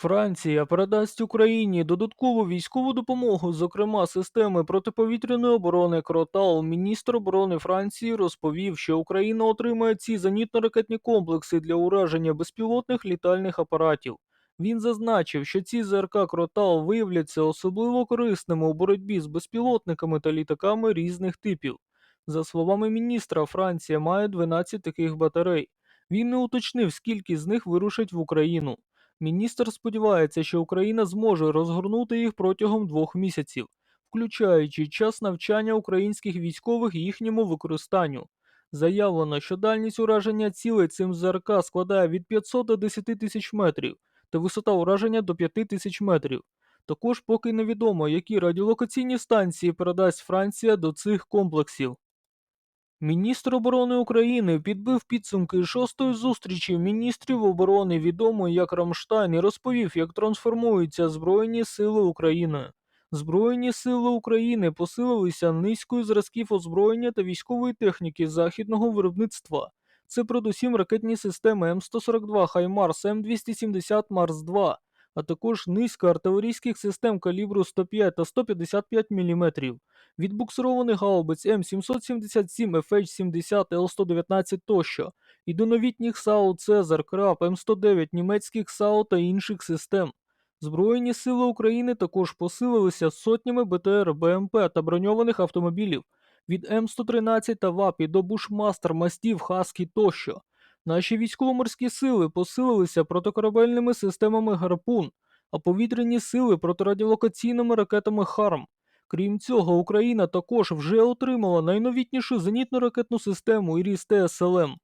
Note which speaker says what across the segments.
Speaker 1: Франція передасть Україні додаткову військову допомогу, зокрема системи протиповітряної оборони Кротал. Міністр оборони Франції розповів, що Україна отримає ці зенітно-ракетні комплекси для ураження безпілотних літальних апаратів. Він зазначив, що ці ЗРК Кротал виявляться особливо корисними у боротьбі з безпілотниками та літаками різних типів. За словами міністра, Франція має 12 таких батарей. Він не уточнив, скільки з них вирушать в Україну. Міністр сподівається, що Україна зможе розгорнути їх протягом двох місяців, включаючи час навчання українських військових їхньому використанню. Заявлено, що дальність ураження цілей цим ЗРК складає від 500 до 10 тисяч метрів та висота ураження до 5 тисяч метрів. Також поки невідомо, які радіолокаційні станції передасть Франція до цих комплексів. Міністр оборони України підбив підсумки шостої зустрічі міністрів оборони відомої як Рамштайн і розповів, як трансформуються Збройні Сили України. Збройні сили України посилилися низькою зразків озброєння та військової техніки західного виробництва. Це передусім ракетні системи М142 Хаймарс, М270 Марс 2, а також низка артилерійських систем калібру 105 та 155 мм відбуксированих гаубиць М777, FH-70, Л-119 тощо, і до новітніх САУ Цезар, Краб, М109, німецьких САУ та інших систем. Збройні сили України також посилилися сотнями БТР, БМП та броньованих автомобілів від М113 та ВАПі до Бушмастер, Мастів, Хаскі тощо. Наші військово-морські сили посилилися протикорабельними системами Гарпун, а повітряні сили протирадіолокаційними ракетами Харм. Крім цього, Україна також вже отримала найновітнішу зенітно-ракетну систему Іріс ТСЛМ.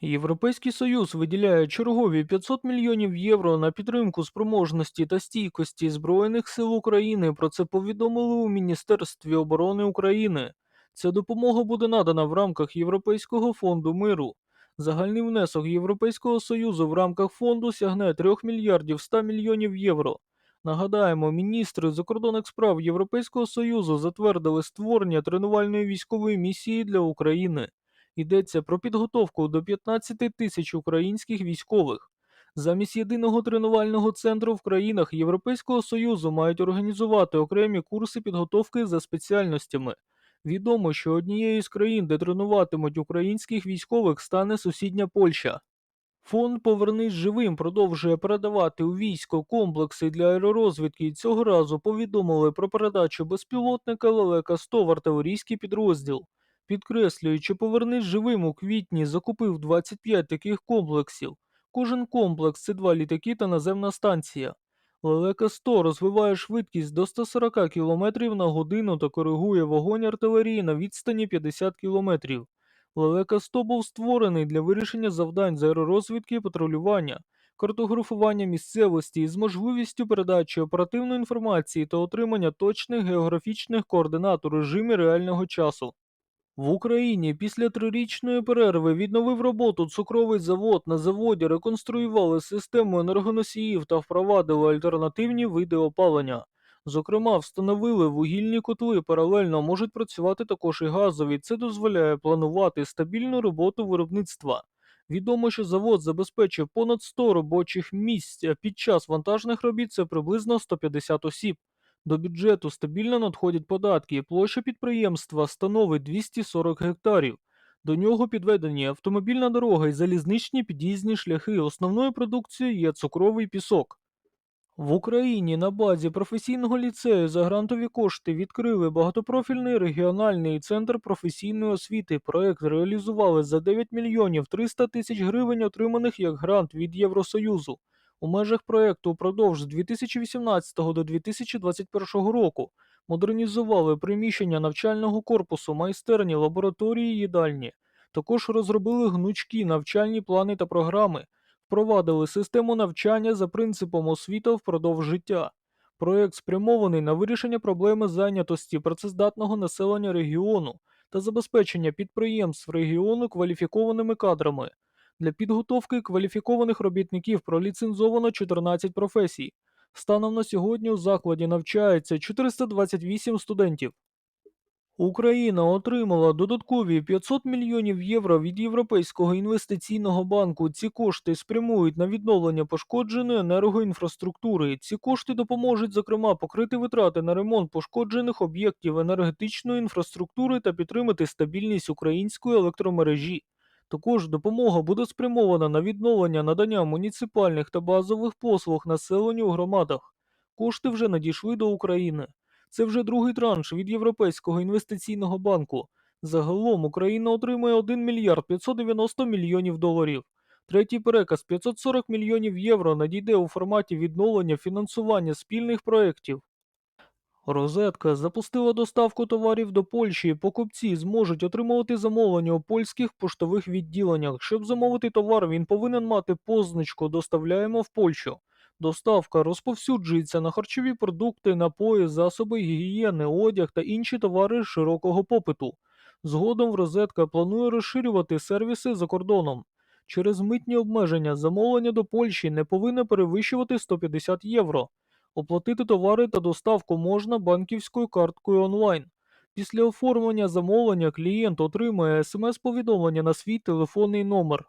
Speaker 1: Європейський Союз виділяє чергові 500 мільйонів євро на підтримку спроможності та стійкості Збройних сил України. Про це повідомили у Міністерстві оборони України. Ця допомога буде надана в рамках Європейського фонду миру. Загальний внесок Європейського Союзу в рамках фонду сягне 3 мільярдів 100 мільйонів євро. Нагадаємо, міністри закордонних справ Європейського Союзу затвердили створення тренувальної військової місії для України. Йдеться про підготовку до 15 тисяч українських військових. Замість єдиного тренувального центру в країнах Європейського Союзу мають організувати окремі курси підготовки за спеціальностями. Відомо, що однією з країн, де тренуватимуть українських військових, стане сусідня Польща. Фонд Повернись живим продовжує передавати у військо комплекси для аеророзвідки і цього разу повідомили про передачу безпілотника Лелека 100 в артилерійський підрозділ. Підкреслюючи, повернись живим у квітні закупив 25 таких комплексів. Кожен комплекс це два літаки та наземна станція. Лелека 100 розвиває швидкість до 140 км на годину та коригує вогонь артилерії на відстані 50 км. Лелека 100 був створений для вирішення завдань з аеророзвідки патрулювання, картографування місцевості із можливістю передачі оперативної інформації та отримання точних географічних координат у режимі реального часу. В Україні після трирічної перерви відновив роботу цукровий завод. На заводі реконструювали систему енергоносіїв та впровадили альтернативні види опалення. Зокрема, встановили вугільні котли паралельно можуть працювати також і газові. Це дозволяє планувати стабільну роботу виробництва. Відомо, що завод забезпечив понад 100 робочих місць, а під час вантажних робіт це приблизно 150 осіб. До бюджету стабільно надходять податки, і площа підприємства становить 240 гектарів. До нього підведені автомобільна дорога і залізничні під'їзні шляхи. Основною продукцією є цукровий пісок. В Україні на базі професійного ліцею за грантові кошти відкрили багатопрофільний регіональний центр професійної освіти. Проект реалізували за 9 мільйонів 300 тисяч гривень, отриманих як грант від Євросоюзу. У межах проекту впродовж 2018 до 2021 року модернізували приміщення навчального корпусу, майстерні, лабораторії, їдальні. Також розробили гнучкі навчальні плани та програми, впровадили систему навчання за принципом освіта впродовж життя. Проєкт спрямований на вирішення проблеми зайнятості працездатного населення регіону та забезпечення підприємств регіону кваліфікованими кадрами. Для підготовки кваліфікованих робітників проліцензовано 14 професій. Станом на сьогодні у закладі навчається 428 студентів. Україна отримала додаткові 500 мільйонів євро від Європейського інвестиційного банку. Ці кошти спрямують на відновлення пошкодженої енергоінфраструктури. Ці кошти допоможуть, зокрема, покрити витрати на ремонт пошкоджених об'єктів енергетичної інфраструктури та підтримати стабільність української електромережі. Також допомога буде спрямована на відновлення надання муніципальних та базових послуг населенню у громадах. Кошти вже надійшли до України. Це вже другий транш від Європейського інвестиційного банку. Загалом Україна отримує 1 мільярд 590 мільйонів доларів. Третій переказ 540 мільйонів євро надійде у форматі відновлення фінансування спільних проєктів. Розетка запустила доставку товарів до Польщі. Покупці зможуть отримувати замовлення у польських поштових відділеннях. Щоб замовити товар, він повинен мати позначку Доставляємо в Польщу. Доставка розповсюджується на харчові продукти, напої, засоби гігієни, одяг та інші товари широкого попиту. Згодом розетка планує розширювати сервіси за кордоном. Через митні обмеження замовлення до Польщі не повинно перевищувати 150 євро. Оплатити товари та доставку можна банківською карткою онлайн. Після оформлення замовлення клієнт отримує смс-повідомлення на свій телефонний номер.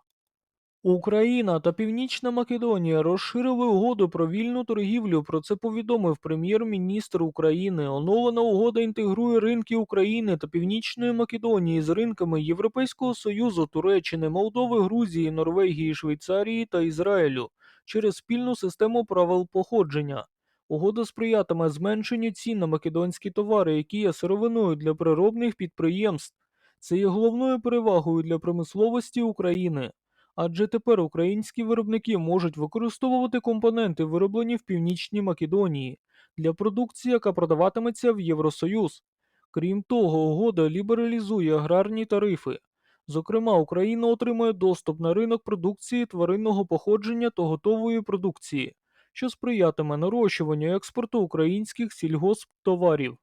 Speaker 1: Україна та Північна Македонія розширили угоду про вільну торгівлю. Про це повідомив прем'єр-міністр України. Оновлена угода інтегрує ринки України та Північної Македонії з ринками Європейського Союзу, Туреччини, Молдови, Грузії, Норвегії, Швейцарії та Ізраїлю через спільну систему правил походження. Угода сприятиме зменшенню цін на македонські товари, які є сировиною для переробних підприємств. Це є головною перевагою для промисловості України. Адже тепер українські виробники можуть використовувати компоненти, вироблені в Північній Македонії, для продукції, яка продаватиметься в Євросоюз. Крім того, угода лібералізує аграрні тарифи. Зокрема, Україна отримує доступ на ринок продукції тваринного походження та готової продукції, що сприятиме нарощуванню експорту українських сільгосптоварів.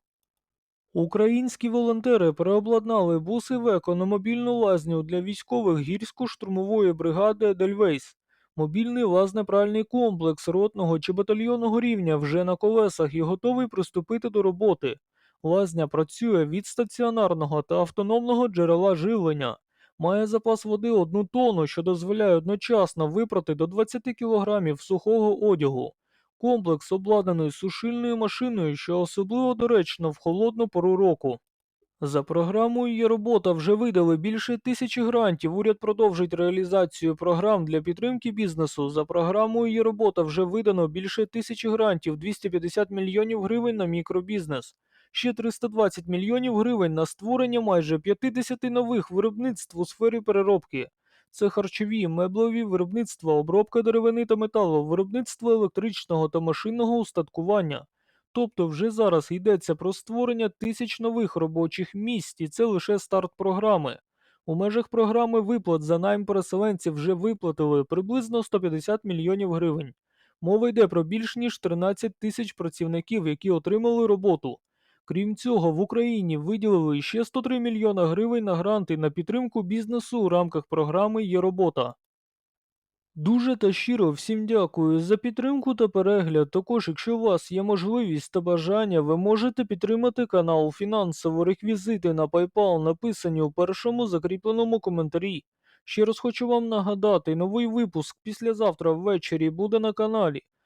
Speaker 1: Українські волонтери переобладнали буси Веко на мобільну лазню для військових гірсько-штурмової бригади Едельвейс. Мобільний лазнепральний комплекс ротного чи батальйонного рівня вже на колесах і готовий приступити до роботи. Лазня працює від стаціонарного та автономного джерела живлення. Має запас води одну тонну, що дозволяє одночасно випрати до 20 кг сухого одягу. Комплекс обладнаний сушильною машиною, що особливо доречно в холодну пору року. За програмою є робота вже видали більше тисячі грантів. Уряд продовжить реалізацію програм для підтримки бізнесу. За програмою є робота вже видано більше тисячі грантів, 250 мільйонів гривень на мікробізнес. Ще 320 мільйонів гривень на створення майже 50 нових виробництв у сфері переробки. Це харчові, меблеві виробництва, обробка деревини та металу, виробництво електричного та машинного устаткування. Тобто вже зараз йдеться про створення тисяч нових робочих місць, і це лише старт програми. У межах програми виплат за найм переселенців вже виплатили приблизно 150 мільйонів гривень. Мова йде про більш ніж 13 тисяч працівників, які отримали роботу. Крім цього, в Україні виділили ще 103 мільйона гривень на гранти на підтримку бізнесу у рамках програми Є робота. Дуже та щиро всім дякую за підтримку та перегляд. Також, якщо у вас є можливість та бажання, ви можете підтримати канал фінансово. Реквізити на PayPal написані у першому закріпленому коментарі. Ще раз хочу вам нагадати, новий випуск післязавтра ввечері буде на каналі.